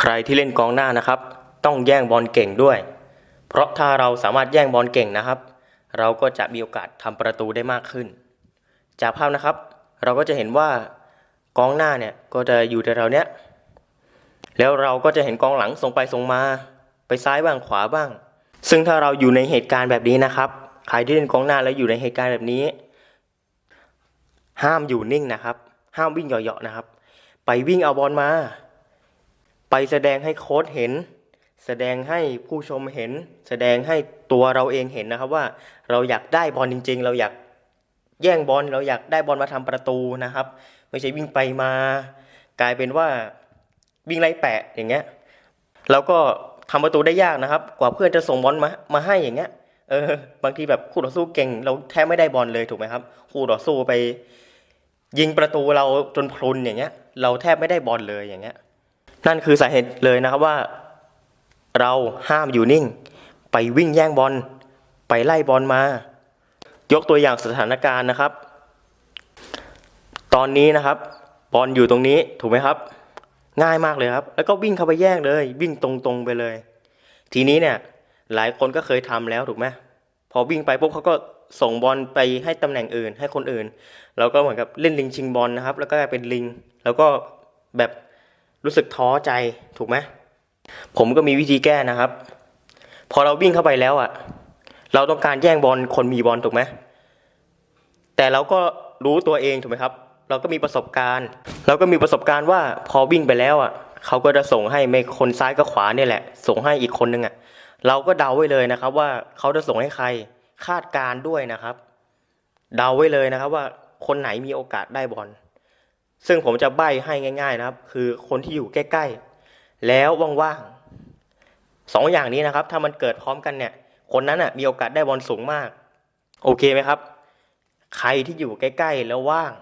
ใครที่เล่นกองหน้านะครับ ต้องแย่งบอลเก่งด้วย เพราะถ้าเราสามารถแย่งบอลเก่งนะครับ เราก็จะมีโอกาสทำประตูได้มากขึ้น จากภาพนะครับ เราก็จะเห็นว่ากองหน้าเนี่ยก็จะอยู่แถวๆเนี้ยแล้วเราก็จะเห็นกองหลังส่งไปส่งมา ไปซ้ายบ้างขวาบ้าง ซึ่งถ้าเราอยู่ในเหตุการณ์แบบนี้นะครับใครที่เล่นกองหน้าแล้วอยู่ในเหตุการณ์แบบนี้ ห้ามอยู่นิ่งนะครับ ห้ามวิ่งเหยาะๆนะครับ ไปวิ่งเอาบอลมา ไปแสดงให้โค้ชเห็น แสดงให้ผู้ชมเห็น แสดงให้ตัวเราเองเห็นนะครับว่าเราอยากได้บอลจริง ๆ เราอยากแย่งบอลเราอยากได้บอลมาทำประตูนะครับ ไม่ใช่วิ่งไปมา กลายเป็นว่าวิ่งไล่แปะอย่างเงี้ยเราก็ทำประตูได้ยากนะครับ กว่าเพื่อนจะส่งบอลมามาให้อย่างเงี้ยเออบางทีแบบคู่ต่อสู้เก่ง เราแทบไม่ได้บอลเลยถูกไหมครับคู่ต่อสู้ไป ยิงประตูเราจนพรุนอย่างเงี้ย เราแทบไม่ได้บอลเลยอย่างเงี้ย นั่นคือสาเหตุเลยนะครับว่า เราห้ามอยู่นิ่ง ไปวิ่งแย่งบอลไปไล่บอลมา ยกตัวอย่างสถานการณ์นะครับ ตอนนี้นะครับ บอลอยู่ตรงนี้ถูกไหมครับ ง่ายมากเลยครับ แล้วก็วิ่งเข้าไปแย่งเลย วิ่งตรงๆไปเลย ทีนี้เนี่ยหลายคนก็เคยทำแล้วถูกไหมพอวิ่งไปปุ๊บเขาก็ส่งบอลไปให้ตำแหน่งอื่นให้คนอื่นเราก็เหมือนกับเล่นลิงชิงบอลนะครับ แล้วก็กลายเป็นลิง แล้วก็แบบ รู้สึกท้อใจถูกไหมผมก็มีวิธีแก้นะครับ พอเราวิ่งเข้าไปแล้วอะ เราต้องการแย่งบอลคนมีบอลถูกไหมแต่เราก็รู้ตัวเองถูกไหมครับ เราก็มีประสบการณ์ เราก็มีประสบการณ์ว่าพอวิ่งไปแล้วอะเขาก็จะส่งให้ไม่คนซ้ายก็ขวาเนี่ยแหละ ส่งให้อีกคนนึงอะ เราก็เดาไว้เลยนะครับ ว่าเขาจะส่งให้ใครคาดการด้วยนะครับ เดาไว้เลยนะครับว่าคนไหนมีโอกาสได้บอล ซึ่งผมจะใบ้ให้ง่ายๆนะครับ คือคนที่อยู่ใกล้ๆ แล้วว่างๆสองอย่างนี้นะครับ ถ้ามันเกิดพร้อมกันเนี่ย คนนั้นอะมีโอกาสได้บอลสูงมาก โอเคไหมครับ ใครที่อยู่ใกล้ๆแล้วว่าง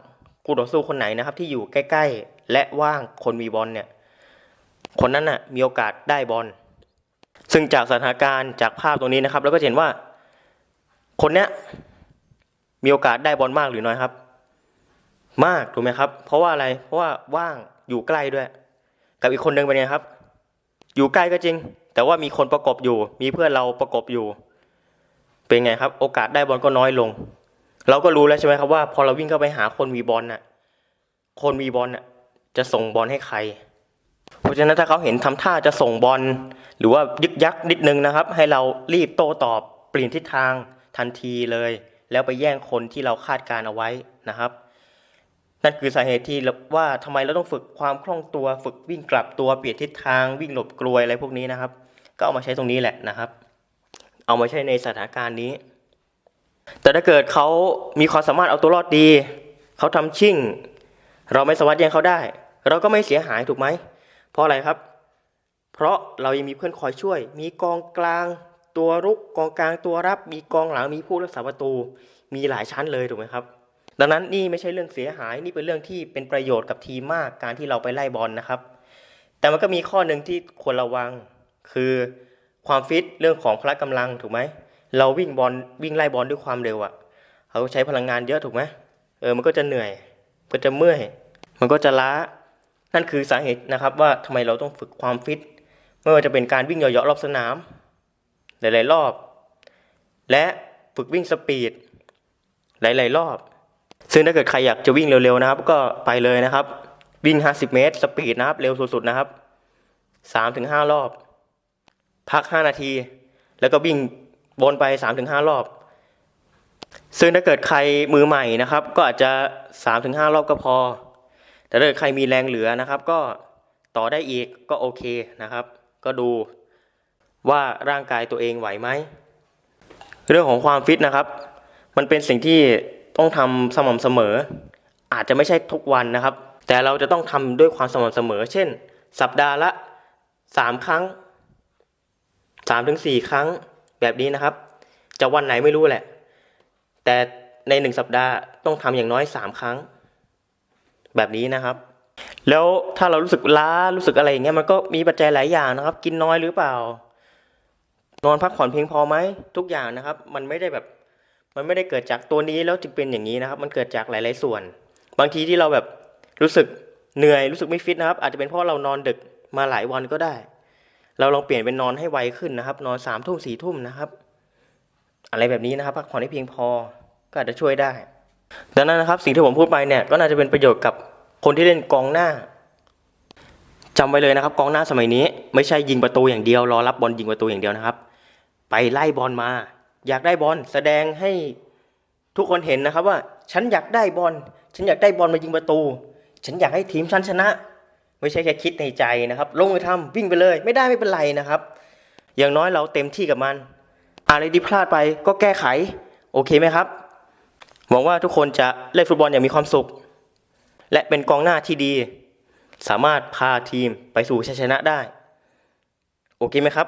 กูต่อสู้คนไหนนะครับ ที่อยู่ใกล้ๆ และว่างคนมีบอลเนี่ย คนนั้นน่ะมีโอกาสได้บอลซึ่งจากสถานการณ์จากภาพตรงนี้นะครับ เราก็เห็นว่า คนเนี้ยมีโอกาสได้บอลมากหรือน้อยครับ มากถูกไหมครับ เพราะว่าอะไรเพราะว่าว่างอยู่ใกล้ด้วย กับอีกคนนึงเป็นไงครับ อยู่ใกล้ก็จริง แต่ว่ามีคนประกบอยู่ มีเพื่อนเราประกบอยู่ เป็นไงครับ โอกาสได้บอลก็น้อยลง เราก็รู้แล้วใช่ไหมครับว่าพอเราวิ่งเข้าไปหาคนมีบอลน่ะ คนมีบอลน่ะ จะส่งบอลให้ใคร เพราะฉะนั้นถ้าเขาเห็นทำท่าจะส่งบอลหรือว่ายึกยักนิดนึงนะครับ ให้เรารีบโต้ตอบเปลี่ยนทิศทางทันทีเลย แล้วไปแย่งคนที่เราคาดการเอาไว้นะครับ นั่นคือสาเหตุที่ว่าทำไมเราต้องฝึกความคล่องตัว ฝึกวิ่งกลับตัวเปลี่ยนทิศทางวิ่งหลบกลวยอะไรพวกนี้นะครับ ก็เอามาใช้ตรงนี้แหละนะครับ เอามาใช้ในสถานการณ์นี้ แต่ถ้าเกิดเขามีความสามารถเอาตัวรอดดี เขาทำชิ่ง เราไม่สามารถแย่งเขาได้ เราก็ไม่เสียหายถูกไหม เพราะอะไรครับ เพราะเรายังมีเพื่อนคอยช่วย มีกองกลาง ตัวรุกกองกลางตัวรับ มีกองหลังมีผู้รักษาประตู มีหลายชั้นเลยถูกไหมครับ ดังนั้นนี่ไม่ใช่เรื่องเสียหายนี่เป็นเรื่องที่เป็นประโยชน์กับทีมมากการที่เราไปไล่บอลนะครับ แต่มันก็มีข้อหนึ่งที่ควรระวัง คือความฟิตเรื่องของพละกำลังถูกไหมเราวิ่งบอลวิ่งไล่บอลด้วยความเร็วอะ่ะเขาใช้พลังงานเยอะถูกไหมเออมันก็จะเหนื่อยก็จะเมื่อยมันก็จะล้า นั่นคือสาเหตุนะครับว่าทำไมเราต้องฝึกความฟิตไม่ว่าจะเป็นการวิ่งเหยาะๆรอบสนาม หลาย ๆ รอบ และฝึกวิ่งสปีดหลาย ๆ รอบ ซึ่งถ้าเกิดใครอยากจะวิ่งเร็วๆนะครับ ก็ไปเลยนะครับ วิ่ง 50 เมตร สปีดนะครับ เร็วสุดๆนะครับ 3-5 รอบ พัก 5 นาที แล้วก็วิ่งวนไป 3-5 รอบ ซึ่งถ้าเกิดใครมือใหม่นะครับ ก็อาจจะ 3-5 รอบก็พอ แต่ถ้าเกิดใครมีแรงเหลือนะครับ ก็ต่อได้อีกก็โอเคนะครับ ก็ดูว่าร่างกายตัวเองไหวไหม เรื่องของความฟิตนะครับ มันเป็นสิ่งที่ ต้องทำสม่ำเสมอ อาจจะไม่ใช่ทุกวันนะครับ แต่เราจะต้องทำด้วยความสม่ำเสมอ เช่น สัปดาห์ละสามครั้งสามถึงสี่ครั้งแบบนี้นะครับ จะวันไหนไม่รู้แหละ แต่ในหนึ่งสัปดาห์ต้องทำอย่างน้อยสามครั้ง แบบนี้นะครับ แล้วถ้าเรารู้สึกล้ารู้สึกอะไรอย่างเงี้ยมันก็มีปัจจัยหลายอย่างนะครับ กินน้อยหรือเปล่า นอนพักผ่อนเพียงพอไหมทุกอย่างนะครับ มันไม่ได้แบบ มันไม่ได้เกิดจากตัวนี้แล้วจึงเป็นอย่างนี้นะครับ มันเกิดจากหลาย ๆ ส่วน บางทีที่เราแบบรู้สึกเหนื่อยรู้สึกไม่ฟิตนะครับ อาจจะเป็นเพราะเรานอนดึกมาหลายวันก็ได้ เราลองเปลี่ยนเป็นนอนให้ไวขึ้นนะครับ นอนสามทุ่มสี่ทุ่มนะครับ อะไรแบบนี้นะครับพักผ่อนให้เพียงพอก็อาจจะช่วยได้ ดังนั้นนะครับ สิ่งที่ผมพูดไปเนี่ยก็น่าจะเป็นประโยชน์กับคนที่เล่นกองหน้าจำไว้เลยนะครับ กองหน้าสมัยนี้ ไม่ใช่ยิงประตูอย่างเดียว รอรับบอลยิงประตูอย่างเดียวนะครับ ไปไล่บอลมา อยากได้บอลแสดงให้ทุกคนเห็นนะครับว่า ฉันอยากได้บอลฉันอยากได้บอลมายิงประตู ฉันอยากให้ทีมฉันชนะ ไม่ใช่แค่คิดในใจนะครับ ลงมือทำวิ่งไปเลย ไม่ได้ไม่เป็นไรนะครับ อย่างน้อยเราเต็มที่กับมัน อะไรที่พลาดไปก็แก้ไข โอเคไหมครับหวังว่าทุกคนจะเล่นฟุตบอลอย่างมีความสุข และเป็นกองหน้าที่ดี สามารถพาทีมไปสู่ชัยชนะได้ โอเคไหมครับ